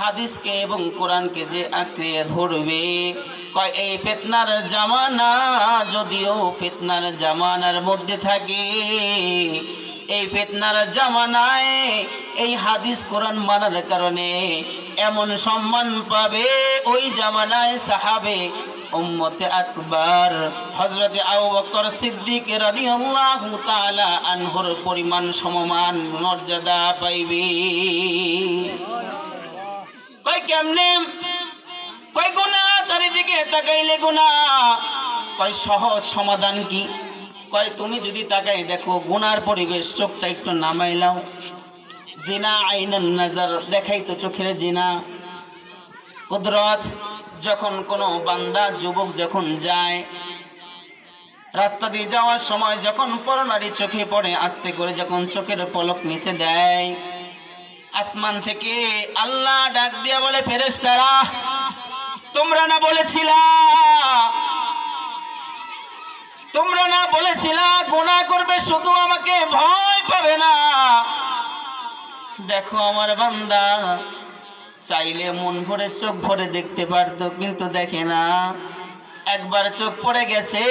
হাদিসকে এবং কোরআনকে যে আঁকড়ে ধরবে। কয়, এই ফেতনার জামানা যদিও ফেতনার জামানার মধ্যে থাকে, এই ফেতনার জামানায় এই হাদিস কোরআন মানার কারণে এমন সম্মান পাবে ওই জামানায় সাহাবে উম্মতে আকবর। হজরতে আবু বকর সিদ্দিক রাদিয়াল্লাহু তাআলা আনহুর পরিমাণ সমমান মর্যাদা পাইবে। কয় কেমনে? কয় গুণা? চারিদিকে তাকাইলে গুণা। কয় সহজ সমাধান কি? কয় তুমি যদি তাকাই দেখো গুনার পরিবেশ চোখটা একটু নামাইলাও জিনা আইনান নাজার, দেখাই তো চোখের জিনা। কুদরত, যখন কোনো বান্দা, যুবক যখন যায়, রাস্তা দিয়ে যাওয়ার সময় যখন পরনারী চোখে পড়ে, আস্তে করে যখন চোখের পলক নিচে দেয় আসমান থেকে আল্লাহ ডাক দিয়া বলে, ফেরেশতারা, তোমরা না বলেছিলা, তোমরা না বলেছিলা, গুনাহ করবে, শুধু আমাকে ভয় পাবে না। দেখো আমার বান্দা, চাইলে মন ভরে, চোখ ভরে দেখতে পারতো, কিন্তু দেখে না। একবার চোখ পড়ে গেছে,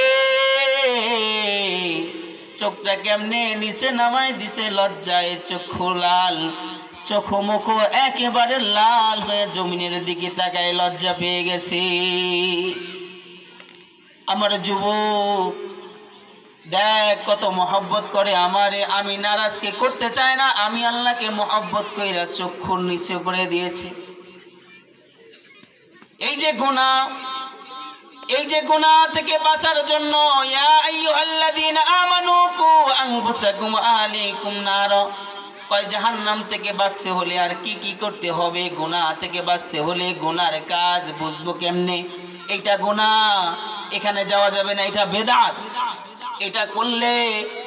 চোখটা কেমনে নিচে নামাই দিছে, লজ্জায় চোখ লাল চোখ মুখ একেবারে লাল হয়ে জমিনের দিকে তাকায় লজ্জা পেয়ে গেছে। আমার যুবক, দেখ কত মহব্বত করে আমারে। আমি নারাজকে করতে চাই না, আমি আল্লাহকে মহব্বত কইরা চক্ষুর নিচে করে দিয়েছি। এই যে গুণা এই যে গুণা থেকে বাঁচার জন্য, ইয়া আইয়ুহাল্লাযীনা আমানু কু আনফুসাকুম আলাইকুম নার। কয় জাহান্নাম থেকে বাঁচতে হলে আর কি কি করতে হবে? গোনা থেকে বাঁচতে হলে গোনার কাজ বুঝব কেমনে? এটা গোনা এখানে যাওয়া যাবে না, এটা বেদাত। এটা করলে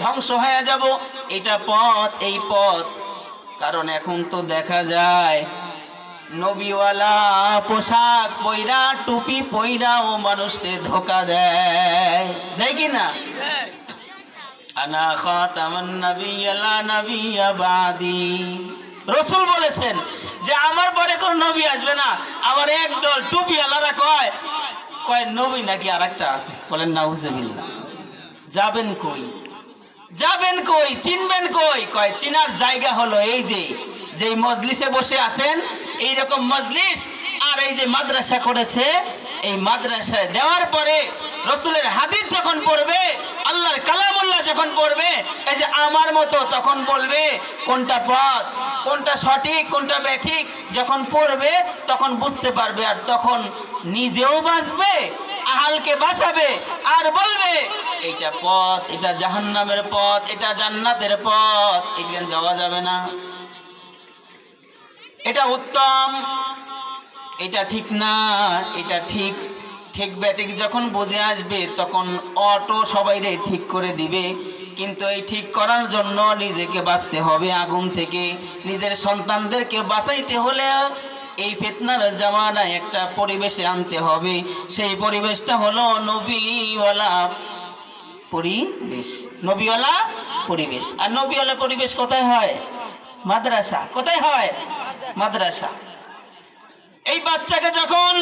ধ্বংস হয়ে যাব। এটা পথ, এই পথ। কারণ এখন তো দেখা যায়, নবীওয়ালা পোশাক পইরা, টুপি পইরা ও মানুষকে ধোকা দেয়। দেয় কি না? আনা খাতামান নাবিয়্যা লা রসুল বলেছেন যে, আমার পরে কোন নবী আসবে না। আবার একদল টুপিওয়ালারা কয়। কয়, নবী নাকি আরেকটা আছে? বলেন, নাউজুবিল্লাহ। যাবেন কই? যাবেন কই? চিনবেন কই? কয়, চিনার জায়গা হলো এই যে, যেই মজলিসে বসে আছেন এই রকম মজলিস। আর এই যে মাদ্রাসা করেছে, এই মাদ্রাসায় দেওয়ার পরে রসুলের হাদিস যখন পড়বে, আল্লাহর কালামুল্লাহ যখন পড়বে, এই যে আমার মতো তখন বলবে কোনটা পথ, কোনটা সঠিক, কোনটা ব্যাঠিক যখন পড়বে তখন বুঝতে পারবে আর তখন নিজেও বাঁচবে, আহালকে বাঁচাবে আর বলবে, এইটা পথ, এটা জাহান্নামের পথ, এটা জান্নাতের পথ। এখানে যাওয়া যাবে না। এটা উত্তম, এটা ঠিক না, এটা ঠিক ঠিক ব্যাটিক যখন বুঝে আসবে, তখন অটো সবাইরে ঠিক করে দিবে। কিন্তু এই ঠিক করার জন্য নিজেকে বাঁচতে হবে আগুন থেকে। নিজের সন্তানদেরকে বাঁচাইতে হলে এই ফেতনার জামানায় একটা পরিবেশে আনতে হবে। সেই পরিবেশটা হলো নবীওয়ালা পরিবেশ। নবীওয়ালা পরিবেশ। আর নবীওয়ালা পরিবেশ কোথায় হয়? মাদ্রাসা। কোথায় হয়? মাদ্রাসা। এই বাচ্চাকে যখন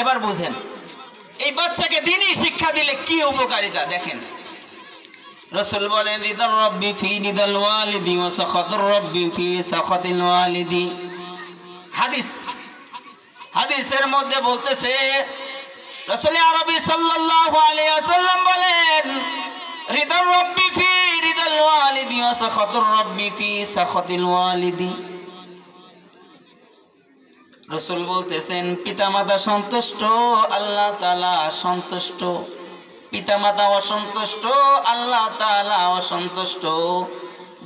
এবার বুঝেন, এই বাচ্চাকে দিনই শিক্ষা দিলে কি উপকারিতা দেখেন। রসুল বলেন রিদল রব্বি ফি রিদল ওয়ালিদি ও সখতুর রব্বি ফি সখতিল ওয়ালিদি। হাদিস, হাদিসের মধ্যে বলতেছে, রসুল আরবি সাল্লাল্লাহু আলাইহি ওয়াসাল্লাম বলেন রিদল রব্বি ফি রিদল ওয়ালিদি ও সখতুর রব্বি ফি সখতিল ওয়ালিদি। রসুল বলতেছেন, পিতামাতা সন্তুষ্ট, আল্লাহ তালা সন্তুষ্ট। পিতামাতা অসন্তুষ্ট, আল্লাহ তালা অসন্তুষ্ট।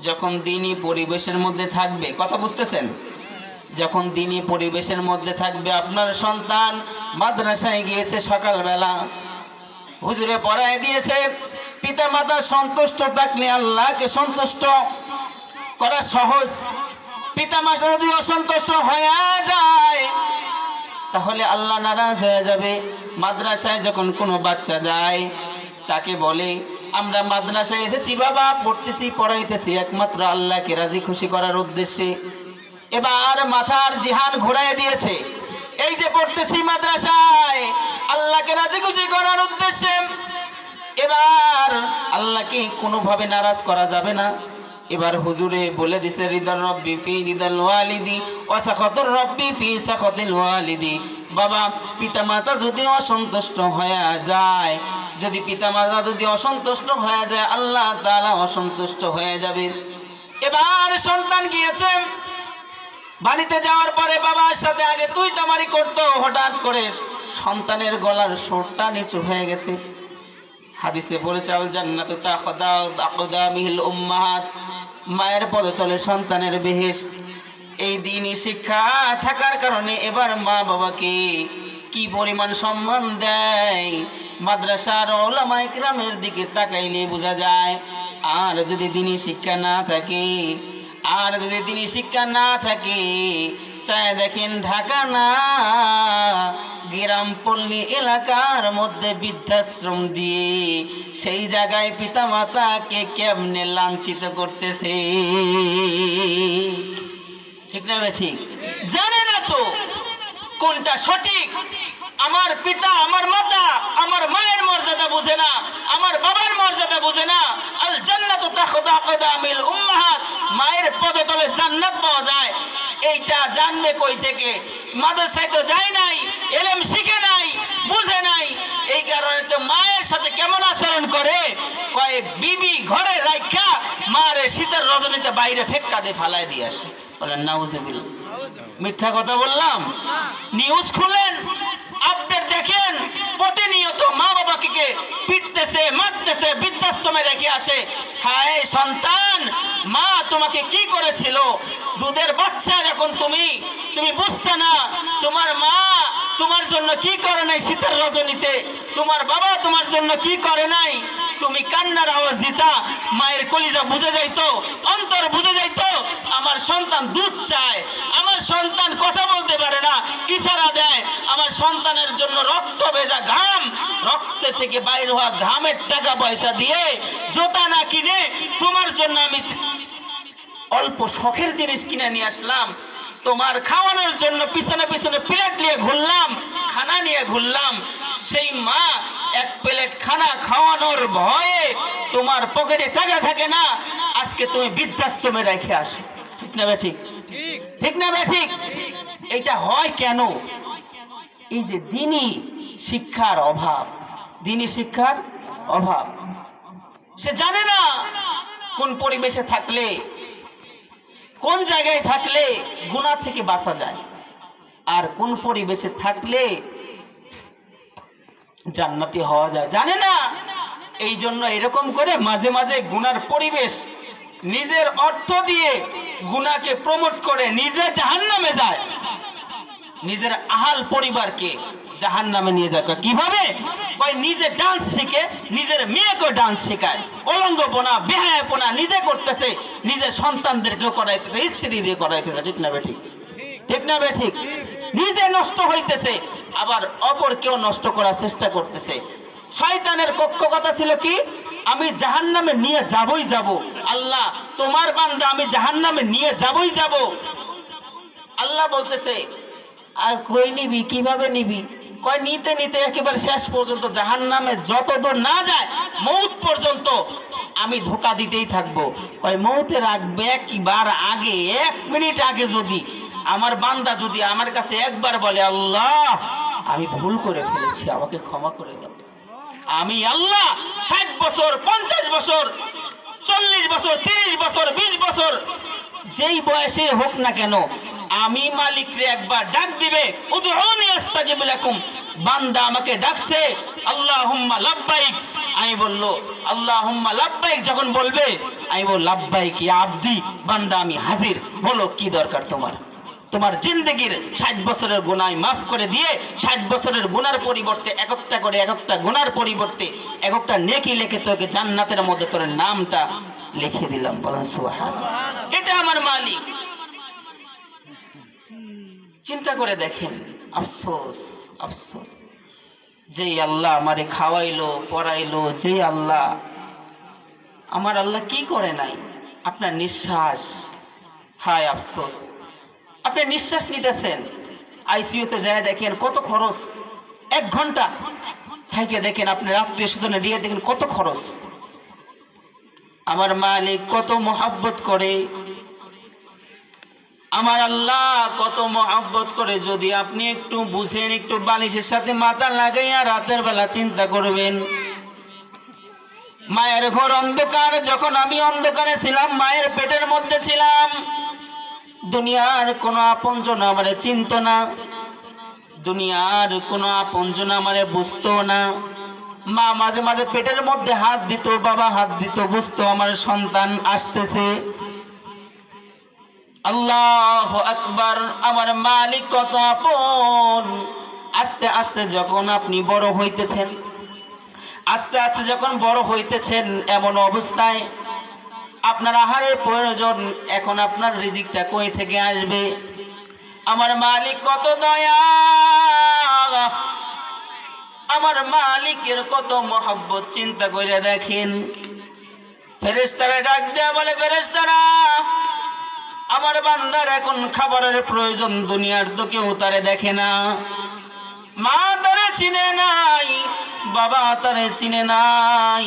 যখন দিনই পরিবেশের মধ্যে থাকবে, কথা বুঝতেছেন? যখন দিনই পরিবেশের মধ্যে থাকবে আপনার সন্তান, মাদ্রাসায় গিয়েছে সকালবেলা। হুজুরে পড়ায় দিয়েছে, পিতামাতা সন্তুষ্ট থাকলে আল্লাহকে সন্তুষ্ট করা সহজ। পিতা মাতা যদি অসন্তুষ্ট হয়ে যায়, তাহলে আল্লাহ নারাজ হয়ে যাবে। মাদ্রাসায় যখন কোনো বাচ্চা যায়, তাকে বলে, আমরা মাদ্রাসায় এসেছি বাবা, পড়তেছি, পড়াইতেছি, একমাত্র আল্লাহকে রাজি খুশি করার উদ্দেশ্যে। এবার মাথার জিহান ঘুরাই দিয়েছে। এই যে পড়তেছি মাদ্রাসায়, আল্লাহকে রাজি খুশি করার উদ্দেশ্যে। এবার আল্লাহকে কোনোভাবে নারাজ করা যাবে না। এবার হুজুরে বলে দিছে, রিদার রব্বি ফি রিদাল ওয়ালিদি ওয়া সাখাতুর রব্বি ফি সাখাতিল ওয়ালিদি। বাবা, পিতামাতা যদি অসন্তুষ্ট হয়ে যায়, যদি পিতামাতা যদি অসন্তুষ্ট হয়ে যায়, আল্লাহ তাআলা অসন্তুষ্ট হয়ে যাবে। এবার সন্তান গিয়েছে, বাড়িতে যাওয়ার পরে বাবার সাথে আগে তুই তামারি করতো, হঠাৎ করে সন্তানের গলার সুরটা নিচু হয়ে গেছে। হাদিসে বলেছে, আল জান্নাতু তাখদা আকদামিহিল উম্মাহাত। মায়ের পদতলে সন্তানের বেহেশত এই দিনই শিক্ষা থাকার কারণে এবার মা বাবাকে কি পরিমাণ সম্মান দেয়? মাদ্রাসার ওলামা ইকরামের দিকে তাকাইলে বোঝা যায়, আর যদি দিনই শিক্ষা না থাকে, আর যদি দিনই শিক্ষা না থাকে, চায় দেখেন ঢাকা না গ্রাম পল্লী এলাকার মধ্যে বৃদ্ধাশ্রম দিয়ে সেই জায়গায় পিতা মাতাকে কেমনে লাঞ্ছিত করতেছে? ঠিক না ঠিক জানে না তো কোনটা সঠিক? আমার পিতা, আমার মাতা, আমার মায়ের মর্যাদা বুঝে না, আমার বাবার মর্যাদা বুঝে না। আল জান্নাতু মায়ের পদতলে জান্নাত পাওয়া যায়। এইটা জানবে কই থেকে? মাদ্রাসায় তো যায় নাই এলেম শিখে নাই বুঝে নাই। এই কারণে তো মায়ের সাথে কেমন আচরণ করে? কয়ে বিবি ঘরে রাখা মারে শীতের রজনীতে বাইরে ফেক্কা দিয়ে ফালায় দিয়ে আসে। বলেন নাউজুবিল্লাহ। মিথ্যা কথা বললাম? নিউজ খুলেন? দেখেন, প্রতিনিয়ত মা বাবাকে পিটতেছে, মারতেছে, বৃদ্ধাশ্রমে রেখে আসে। হায় সন্তান, মা তোমাকে কি করেছিল? দুধের বাচ্চা যখন তুমি তুমি বুঝতে না, তোমার মা তোমার জন্য কি করে নাই শীতের রজনীতে? তোমার বাবা তোমার জন্য কি করে নাই? তুমি কান্নার আওয়াজ দিতা, মায়ের কলিজা বুঝে যাইতো, অন্তর বুঝে যাইতো, আমার সন্তান দুধ চায়, আমার সন্তান কথা বলতে পারে না, ইশারা দেয়, আমার সন্তানের জন্য রক্ত ভেজা ঘাম, রক্তে থেকে বাইর হওয়া ঘামের টাকা পয়সা দিয়ে জোতা না কিনে তোমার জন্য আমি অল্প শখের জিনিস কিনে নিয়ে আসলাম। তোমার খাওয়ানোর জন্য পিছনে পিছনে প্লেট নিয়ে ঘুরলাম। ঘুরলাম সেই মা এক প্লেট খানা খাওয়ানোর ভয়ে তোমার পকেটে টাকা থাকে না আজকে তুমি বৃদ্ধাশ্রমে রেখে আসো। ঠিক না ঠিক? ঠিক। না ঠিক? এটা হয় কেন? এই যে দিনই শিক্ষার অভাব দিনই শিক্ষার অভাব। সে জানে না কোন পরিবেশে থাকলে কোন জায়গায় থাকলে গুণা থেকে বাঁচা যায়। আর কোন পরিবেশে থাকলে জান্নাতি হওয়া যায়। জানে না? এই জন্য এরকম করে মাঝে মাঝে গুনার পরিবেশ নিজের অর্থ দিয়ে গুনাকে প্রমোট করে নিজে জাহান্নামে যায়। নিজের আহাল পরিবারকে জাহান নামে নিয়ে যাক কীভাবে? কয় নিজে ডান্স শিখে নিজের মেয়েকে ডান্স শেখায়। অলঙ্গপনা বেহায়াপনা নিজে করতেছে নিজের সন্তানদেরকেও করাইতেছে স্ত্রী দিয়ে করাইতেছে। ঠিক না বেঠিক ঠিক? না বেঠিক নিজে নষ্ট হইতেছে আবার অপর কেউ নষ্ট করার চেষ্টা করতেছে। শয়তানের কক্ষ কথা ছিল কি? আমি জাহান নামে নিয়ে যাবই যাব। আল্লাহ, তোমার বান্দা, আমি জাহান নামে নিয়ে যাবই যাব। আল্লাহ বলতেছে, আর কই নিবি? কীভাবে নিবি? কয়, নিতে নিতে একেবারে শেষ পর্যন্ত জাহান নামে যত দূর না যায়, মৌত পর্যন্ত আমি ধোকা দিতেই থাকব। কয়, মৌতের রাখবে একবার আগে, এক মিনিট আগে যদি আমার বান্দা যদি আমার কাছে একবার বলে, আল্লাহ, আমি ভুল করে ফেলেছি, আমাকে ক্ষমা করে দাও। আমি আল্লাহ ষাট বছর, পঞ্চাশ বছর, চল্লিশ বছর, তিরিশ বছর, বিশ বছর, যেই বয়সে হোক না কেন, আমি মালিকরে একবার ডাক দিবে বান্দা আমাকে ডাকছে, আল্লাহুম্মা লাব্বাইক। আমি বলল, আল্লাহুম্মা লাব্বাইক। যখন বলবে, আমি বল ইয়া আব্দি। বান্দা, আমি হাজির। বলো, কি দরকার তোমার? তোমার জিন্দগির ষাট বছরের গুণায় মাফ করে দিয়ে ষাট বছরের গুনার পরিবর্তে এক একটা করে এক একটা গুনার পরিবর্তে এক একটা নেকি লিখে তোকে জান্নাতের মধ্যে তোর নামটা লিখে দিলাম বলেন সুহান এটা আমার মালিক। চিন্তা করে দেখেন আফসোস আফসোস। যেই আল্লাহ আমারে খাওয়াইলো পড়াইলো যেই আল্লাহ আমার আল্লাহ কি করে নাই? আপনার নিঃশ্বাস। হায় আফসোস। আপনি নিঃশ্বাস নিতেছেন। আইসিইউতে যায় দেখেন কত খরচ। এক ঘণ্টা। থেকে দেখেন আপনার আত্মীয় স্বজনে দিয়ে দেখেন কত খরচ। আমার মালিক কত মহাব্বত করে। আমার আল্লাহ কত মহাব্বত করে। যদি আপনি একটু বুঝেন, একটু বালিশের সাথে মাথা লাগাইয়া রাতের বেলা চিন্তা করবেন। মায়ের ঘর অন্ধকার। যখন আমি অন্ধকারে ছিলাম, মায়ের পেটের মধ্যে ছিলাম। দুনিয়ার কোনো আপনজন আমারে চিনত না। দুনিয়ার কোনো আপনজন আমারে বুঝতো না। মা মাঝে মাঝে পেটের মধ্যে হাত দিত, বাবা হাত দিত, বুঝতো আমার সন্তান আসতেছে। আল্লাহ আকবার, আমার মালিক কত আপন। আস্তে আস্তে যখন আপনি বড় হইতেছেন, আস্তে আস্তে যখন বড় হইতেছেন, এমন অবস্থায় আপনার আহারের প্রয়োজন, এখন আপনার রিজিকটা কই থেকে আসবে? আমার মালিক কত দয়া আমার মালিকের কত মহব্বত, চিন্তা করে দেখেন। ফেরেস্তারা ডাক দেয়া বলে ফেরেস্তারা আমার বান্দার এখন খাবারের প্রয়োজন, দুনিয়ার তো কেউ তারে দেখে না। মা তারে চিনে নাই, বাবা তারে চিনে নাই।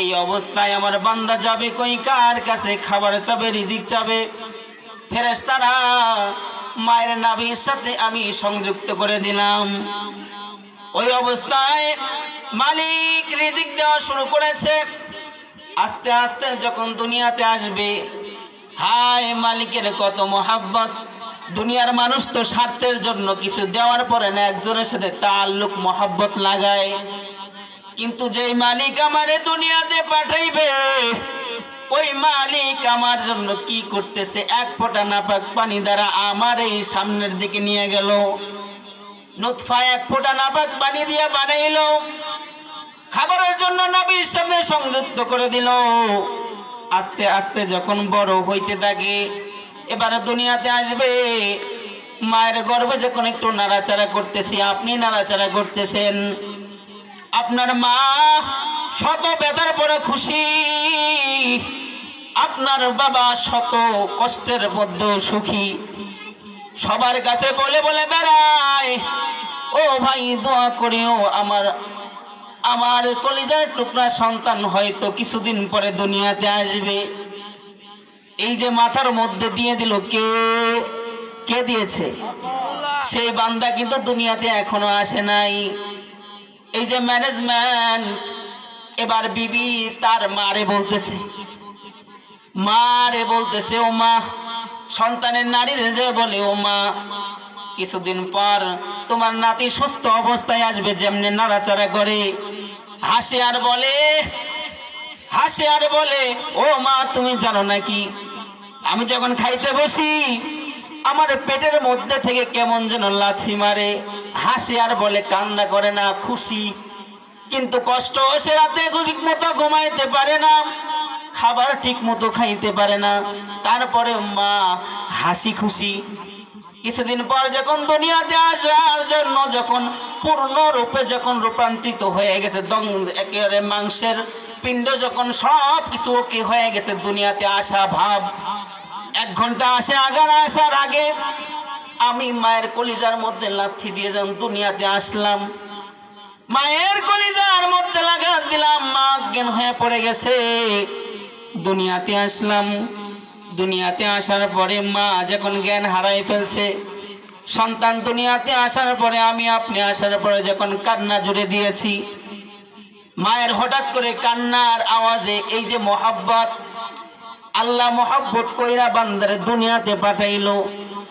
এই অবস্থায় আমার বান্দা যাবে কই? কার কাছে খাবার চাবে, রিজিক চাবে? ফেরেস্তারা মায়ের নাভির সাথে আমি সংযুক্ত করে দিলাম। ওই অবস্থায় মালিক রিজিক দেওয়া শুরু করেছে। আস্তে আস্তে যখন দুনিয়াতে আসবে, হায় মালিকের কত মহাব্বত। দুনিয়ার মানুষ তো স্বার্থের জন্য কিছু দেওয়ার পরে না, একজনের সাথে তাল্লুক মহাব্বত লাগায়। কিন্তু যেই মালিক আমারে দুনিয়াতে পাঠাইবে, ওই মালিক আমার জন্য কি করতেছে? এক ফোঁটা নাপাক পানি দ্বারা আমার এই সামনের দিকে নিয়ে গেল। নুৎফা এক ফোঁটা নাপাক পানি দিয়ে বানাইল। খাবারের জন্য নবীর সামনে সংযুক্ত করে দিল। আস্তে আস্তে যখন বড় হইতে থাকে, এবারে দুনিয়াতে আসবে। মায়ের গর্ভে যখন একটু নাড়াচাড়া করতেছি, আপনি নাড়াচাড়া করতেছেন। আপনার মা শত ব্যথার পরে খুশি। আপনার বাবা শত কষ্টের মধ্যেও সুখী। সবার কাছে বলে বলে বেড়ায়, ও ভাই, দোয়া করিও আমার আমার কলিজার টুকরা সন্তান হয়তো কিছুদিন পরে দুনিয়াতে আসবে। এই যে মাথার মধ্যে দিয়ে দিল কে কে দিয়েছে? সেই বান্দা কিন্তু দুনিয়াতে এখনও আসে নাই। এই যে ম্যানেজমেন্ট এবার বিবি তার মারে বলতেছে। মারে বলতেছে ও মা সন্তানের নারীর যে বলে ও মা কিছুদিন পর তোমার নাতি সুস্থ অবস্থায় আসবে যেমনি নাড়াচাড়া করে। হাসে আর বলে, হাসে আর বলে ও মা তুমি জানো নাকি, আমি যখন খাইতে বসি, আমার পেটের মধ্যে থেকে কেমন যেন লাথি মারে। হাসে আর বলে, কান্না করে না, খুশি। কিন্তু কষ্ট সে রাতে ঠিক মতো ঘুমাইতে পারে না, খাবার ঠিক মতো খাইতে পারে না। তারপরে মা হাসি খুশি। কিছুদিন পর যখন দুনিয়াতে আসার জন্য যখন পূর্ণ রূপে যখন রূপান্তরিত হয়ে গেছে দং একেবারে মাংসের পিণ্ড যখন সব কিছু ওকে হয়ে গেছে, দুনিয়াতে আসা ভাব। এক ঘণ্টা আসে, আগার আসার আগে আমি মায়ের কলিজার মধ্যে লাথি দিয়ে যখন দুনিয়াতে আসলাম। মায়ের কলিজার মধ্যে লাগাত দিলাম, মা জ্ঞান হয়ে পড়ে গেছে। দুনিয়াতে আসলাম। দুনিয়াতে আসার পরে মা যখন জ্ঞান হারাই ফেলছে, সন্তান দুনিয়াতে আসার পরে আমি আপনি আসার পরে যখন কান্না জুড়ে দিয়েছি, মায়ের হঠাৎ করে কান্নার আওয়াজে এই যে মহাব্বত, আল্লাহ মহাব্বত কইরা বান্দারে দুনিয়াতে পাঠাইলো।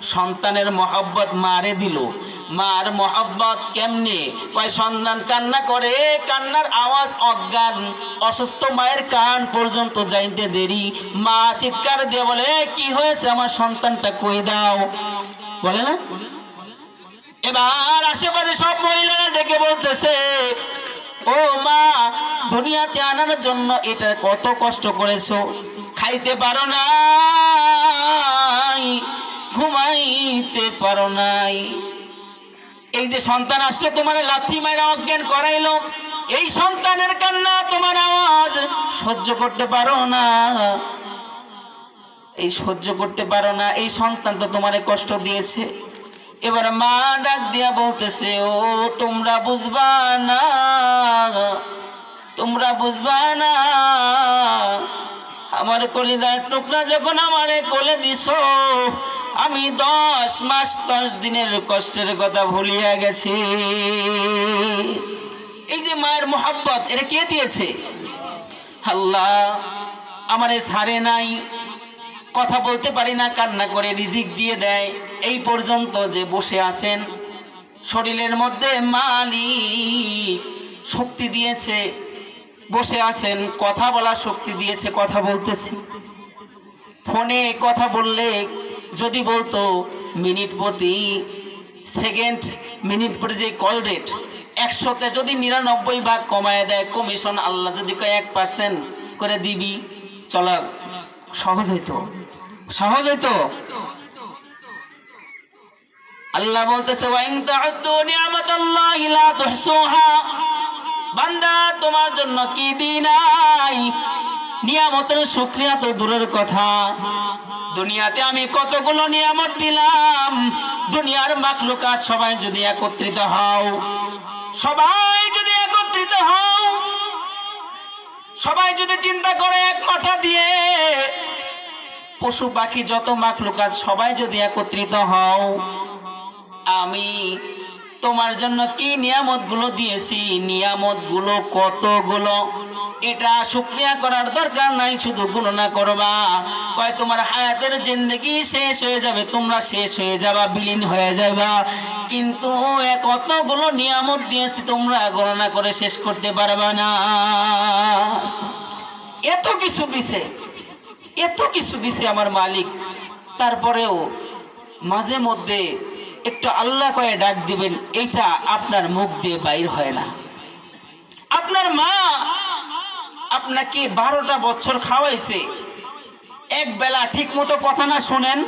সন্তানের মহব্বত মারে দিল। মার মহব্বত কেমনে? কয়, সন্তান কান্না করে, কান্নার আওয়াজ অজ্ঞান, অসুস্থ মায়ের কান পর্যন্ত যাইতে দেরি। মা চিৎকার দিয়ে বলে কি হয়েছে? আমার সন্তানটা কই দাও? বলে না? এবার আশেপাশে সব মহিলারা ডেকে বলতেছে, ও মা, দুনিয়াতে আনার জন্য এটা কত কষ্ট করেছ? খাইতে পারো নাই? ঘুমাইতে পারো নাই। এই যে সন্তান আসলো, তোমার লাথি মায়ের অজ্ঞান করাইলো। এই সন্তানের কান্না তোমার আওয়াজ সহ্য করতে পারো না। এই সহ্য করতে পারো না, এই সন্তান তো তোমারে কষ্ট দিয়েছে। এবার মা ডাক দিয়া বলতেছে, ও, তোমরা বুঝবা না, তোমরা বুঝবা না। আমার কলিদার টুকরা যখন আমারে কোলে দিছ আমি দশ মাস, দশ দিনের কষ্টের কথা ভুলিয়া গেছি। এই যে মায়ের মোহাব্বত, এটা কে দিয়েছে? আল্লাহ, আমারে সারে নাই। কথা বলতে পারি না, কান্না করে রিজিক দিয়ে দেয়। এই পর্যন্ত যে বসে আছেন, শরীরের মধ্যে মালি শক্তি দিয়েছে। বসে আছেন, কথা বলার শক্তি দিয়েছে, কথা বলতেছি। ফোনে কথা বললে যদি বলতো মিনিট প্রতি সেকেন্ড, মিনিট প্রতি যে কল রেট একশোতে যদি নিরানব্বই ভাগ কমায় দেয় কমিশন আল্লাহ যদি কয় এক পার্সেন্ট করে দিবি, চলা সহজ হইতো। সহজ হইতো? আল্লাহ বলতেছে বান্দা, তোমার জন্য কি দিন নিয়ামতের শুক্রিয়া তো দূরের কথা। দুনিয়াতে আমি কতগুলো নিয়ামত দিলাম? দুনিয়ার মাকলুকাত সবাই যদি একত্রিত হও, সবাই যদি একত্রিত হও, সবাই যদি চিন্তা করে এক মাথা দিয়ে, পশু পাখি যত মাকলুকাত সবাই যদি একত্রিত হও, আমি তোমার জন্য কি নিয়ামতগুলো দিয়েছি? নিয়ামতগুলো কতগুলো? এটা শুক্রিয়া করার দরকার নাই, শুধু গণনা করবা। কয়, তোমার হায়াতের জিন্দগি শেষ হয়ে যাবে, তোমরা শেষ হয়ে যাবা, বিলীন হয়ে যাবা। কিন্তু কতগুলো নিয়ামত দিয়েছি, তোমরা গণনা করে শেষ করতে পারবা না। এত কিছু দিছে, এত কিছু দিছে আমার মালিক। তারপরেও মাঝে মধ্যে একটু আল্লাহ কয়ে ডাক দিবেন, এইটা আপনার মুখ দিয়ে বাইর হয় না। আপনার মা আপনাকে বারোটা বছর খাওয়াইছে। এক বেলা ঠিক মতো কথা না শোনেন,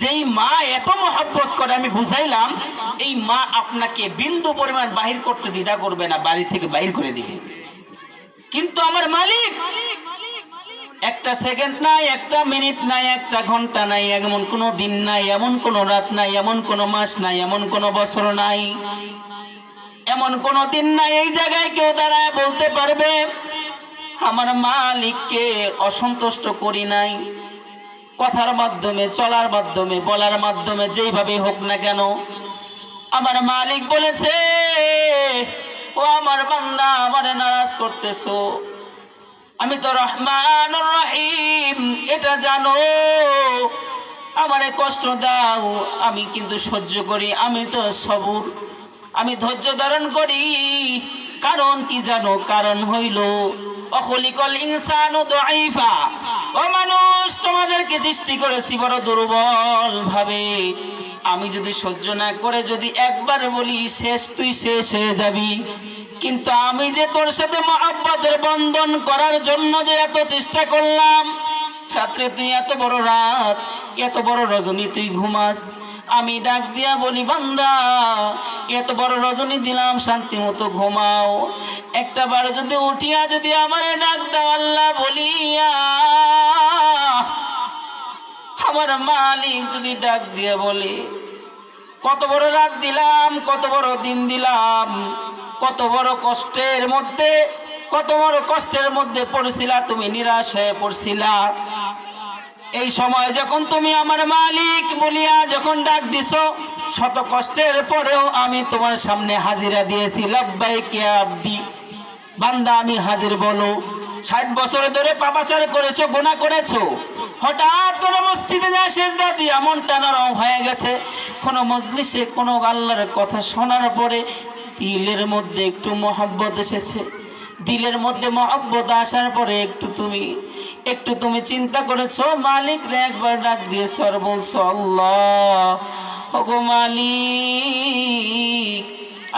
যেই মা এত মহব্বত করে, আমি বুঝাইলাম, এই মা আপনাকে বিন্দু পরিমাণ বাহির করতে দ্বিধা করবে না, বাড়ি থেকে বাহির করে দিবে। কিন্তু আমার মালিক, একটা সেকেন্ড নাই, একটা মিনিট নাই, একটা ঘণ্টা নাই, এমন কোনো দিন নাই, এমন কোনো রাত নাই, এমন কোনো মাস নাই, এমন কোনো বছর নাই, এমন কোনো দিন নাই, এই জায়গায় কেউ দাঁড়ায় বলতে পারবে আমার মালিককে অসন্তুষ্ট করি নাই। কথার মাধ্যমে, চলার মাধ্যমে, বলার মাধ্যমে যেইভাবে হোক না কেন, আমার মালিক বলেছে, ও আমার বান্দা, আমারে নারাজ করতেছো। আমি তো রহমান রহিম, এটা জানো। আমারে কষ্ট দাও, আমি কিন্তু সহ্য করি, আমি তো সবুর। আমি ধৈর্য ধারণ করি, কারণ কি জানো? কারণ হইল অখলিকল ইনসানু দাইফা ও মানুষ, তোমাদেরকে সৃষ্টি করেছি বড় দুর্বল ভাবে। আমি যদি সহ্য না করে যদি একবার বলি, শেষ, তুই শেষ হয়ে যাবি। কিন্তু আমি যে তোর সাথে মহাব্বতের বন্ধন করার জন্য যে এত চেষ্টা করলাম, রাত্রে তুই এত বড় রাত, এত বড় রজনী তুই ঘুমাস আমি ডাক দিয়া বলি, বান্দা, এত বড় রজনী দিলাম, শান্তি মতো ঘুমাও। একটা বার যদি উঠিয়া যদি আমারে ডাক দাও, আল্লাহ বলিয়া, আমার মালিক যদি ডাক দিয়ে বলে, কত বড় রাত দিলাম, কত বড় দিন দিলাম, কত বড় কষ্টের মধ্যে, কত বড় কষ্টের মধ্যে পড়ছিলা, তুমি নিরাশ হয়ে পড়ছিলা। এই সময় যখন তুমি আমার মালিক বলিয়া যখন ডাক দিছ, শত কষ্টের পরেও আমি তোমার সামনে হাজিরা দিয়েছি। লব্বাই কে আব্দি। বান্দা, আমি হাজির বলো। ষাট বছর ধরে পাপাচার করেছ গোনা করেছ। হঠাৎ করে মসজিদে যা শেষ দাঁড়ি এমন টানারম হয়ে গেছে। কোনো মজলিসে কোনো আল্লাহর কথা শোনার পরে তিলের মধ্যে একটু মহব্বত এসেছে। দিলের মধ্যে মহব্বত আসার পরে একটু তুমি একটু তুমি চিন্তা করেছ, মালিক রে একবার ডাক দিয়ে আর বলছো, আল্লাহ মালিক,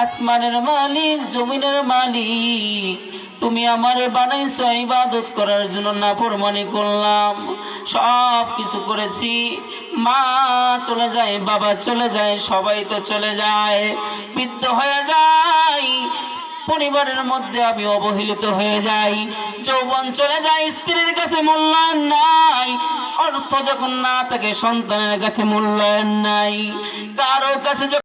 আসমানের মালিক, জমিনের মালিক, তুমি আমারে বানাইছো ইবাদত করার জন্য না প্রমাণি করলাম, সব কিছু করেছি, মা চলে যায়, বাবা চলে যায়, সবাই তো চলে যায়, বৃদ্ধ হয়ে যায় পরিবারের মধ্যে আমি অবহেলিত হয়ে যাই। যৌবন চলে যায়, স্ত্রীর কাছে মূল্যায়ন নাই। অর্থ যখন না থাকে, সন্তানের কাছে মূল্যায়ন নাই। কারও কাছে